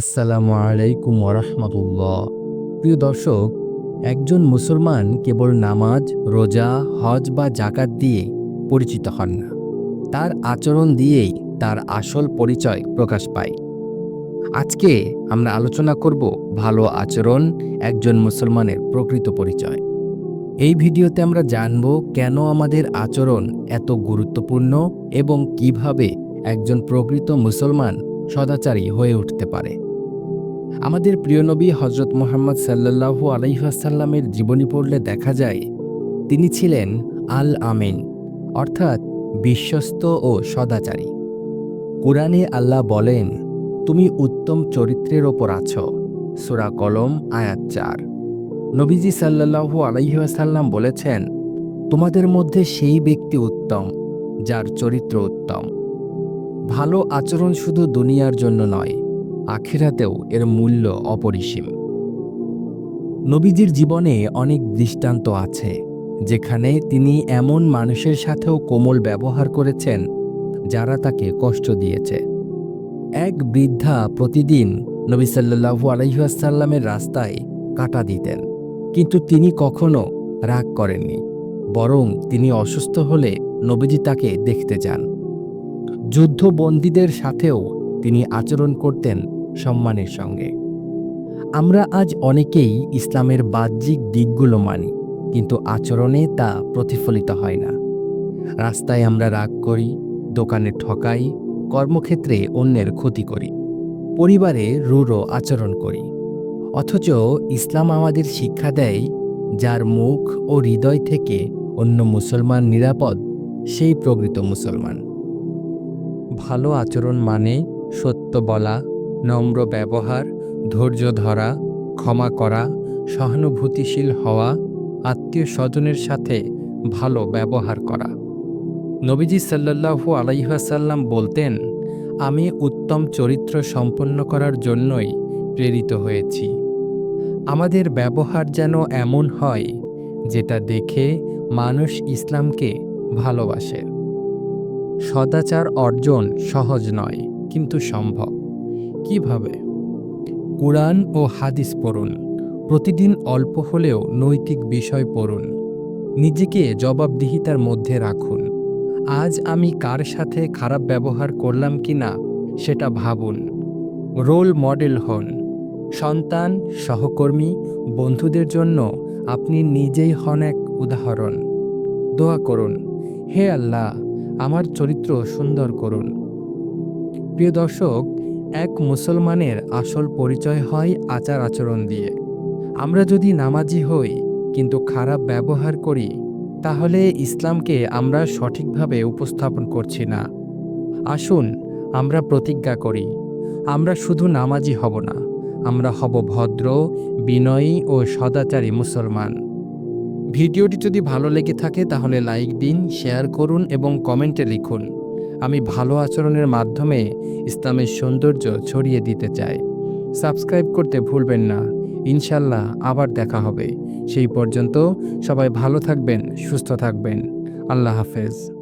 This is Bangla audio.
আসসালামু আলাইকুম ওরহমতুল্লাহ। প্রিয় দর্শক, একজন মুসলমান কেবল নামাজ, রোজা, হজ বা জাকাত দিয়ে পরিচিত হন না। তার আচরণ দিয়েই তার আসল পরিচয় প্রকাশ পায়। আজকে আমরা আলোচনা করব ভালো আচরণ, একজন মুসলমানের প্রকৃত পরিচয়। এই ভিডিওতে আমরা জানব কেন আমাদের আচরণ এত গুরুত্বপূর্ণ এবং কীভাবে একজন প্রকৃত মুসলমান সদাচারী হয়ে উঠতে পারে। আমাদের প্রিয় নবী হজরত মোহাম্মদ সাল্লাল্লাহু আলাইহাসাল্লামের জীবনী পড়লে দেখা যায়, তিনি ছিলেন আল আমিন অর্থাৎ বিশ্বস্ত ও সদাচারী। কোরআনে আল্লাহ বলেন, তুমি উত্তম চরিত্রের ওপর আছো। সুরা কলম, আয়াত চার। নবীজি সাল্লাল্লাহু আলাইহাসাল্লাম বলেছেন, তোমাদের মধ্যে সেই ব্যক্তি উত্তম, যার চরিত্র উত্তম। ভালো আচরণ শুধু দুনিয়ার জন্য নয় আখিরাতেও এর মূল্য অপরিসীম। নবীজির জীবনে অনেক দৃষ্টান্ত আছে, যেখানে তিনি এমন মানুষের সাথেও কোমল ব্যবহার করেছেন, যারা তাকে কষ্ট দিয়েছে। এক বৃদ্ধা প্রতিদিন নবী সাল্লাহু আলহিহাসাল্লামের রাস্তায় কাটা দিতেন, কিন্তু তিনি কখনো রাগ করেননি, বরং তিনি অসুস্থ হলে নবীজি তাকে দেখতে যান। যুদ্ধবন্দীদের সাথেও তিনি আচরণ করতেন সম্মানের সঙ্গে। আমরা আজ অনেকেই ইসলামের বাহ্যিক দিকগুলো মানি, কিন্তু আচরণে তা প্রতিফলিত হয় না। রাস্তায় আমরা রাগ করি, দোকানে ঠকাই, কর্মক্ষেত্রে অন্যের ক্ষতি করি, পরিবারে রূঢ় আচরণ করি। অথচ ইসলাম আমাদের শিক্ষা দেয়, যার মুখ ও হৃদয় থেকে অন্য মুসলমান নিরাপদ, সেই প্রকৃত মুসলমান। ভালো আচরণ মানে সত্য বলা নম্র ব্যবহার, ধৈর্য ধরা, ক্ষমা করা, সহানুভূতিশীল হওয়া, আত্মীয় স্বজনের সাথে ভালো ব্যবহার করা। নবীজি সাল্লাল্লাহু আলাইহাসাল্লাম বলতেন, আমি উত্তম চরিত্র সম্পন্ন করার জন্যই প্রেরিত হয়েছি। আমাদের ব্যবহার যেন এমন হয়, যেটা দেখে মানুষ ইসলামকে ভালোবাসে। সদাচার অর্জন সহজ নয়, কিন্তু সম্ভব। কীভাবে? কোরআন ও হাদিস পড়ুন। প্রতিদিন অল্প হলেও নৈতিক বিষয় পড়ুন। নিজেকে জবাবদিহিতার মধ্যে রাখুন। আজ আমি কার সাথে খারাপ ব্যবহার করলাম কি না সেটা ভাবুন। রোল মডেল হন। সন্তান, সহকর্মী, বন্ধুদের জন্য আপনি নিজেই হন এক উদাহরণ। দোয়া করুন, হে আল্লাহ, আমার চরিত্র সুন্দর করুন। প্রিয় দর্শক এক মুসলমানের আসল পরিচয় হয় আচার আচরণ দিয়ে। আমরা যদি নামাজি হই, কিন্তু খারাপ ব্যবহার করি, তাহলে ইসলামকে আমরা সঠিকভাবে উপস্থাপন করছি না। আসুন, আমরা প্রতিজ্ঞা করি, আমরা শুধু নামাজি হব না, আমরা হব ভদ্র, বিনয়ী ও সদাচারী মুসলমান। ভিডিওটি যদি ভালো লেগে থাকে, তাহলে লাইক দিন, শেয়ার করুন এবং কমেন্টে লিখুন। আমি ভালো আচরণের মাধ্যমে ইসলামের সৌন্দর্য ছড়িয়ে দিতে চাই। সাবস্ক্রাইব করতে ভুলবেন না। ইনশাল্লাহ আবার দেখা হবে। সেই পর্যন্ত সবাই ভালো থাকবেন, সুস্থ থাকবেন। আল্লাহ হাফেজ।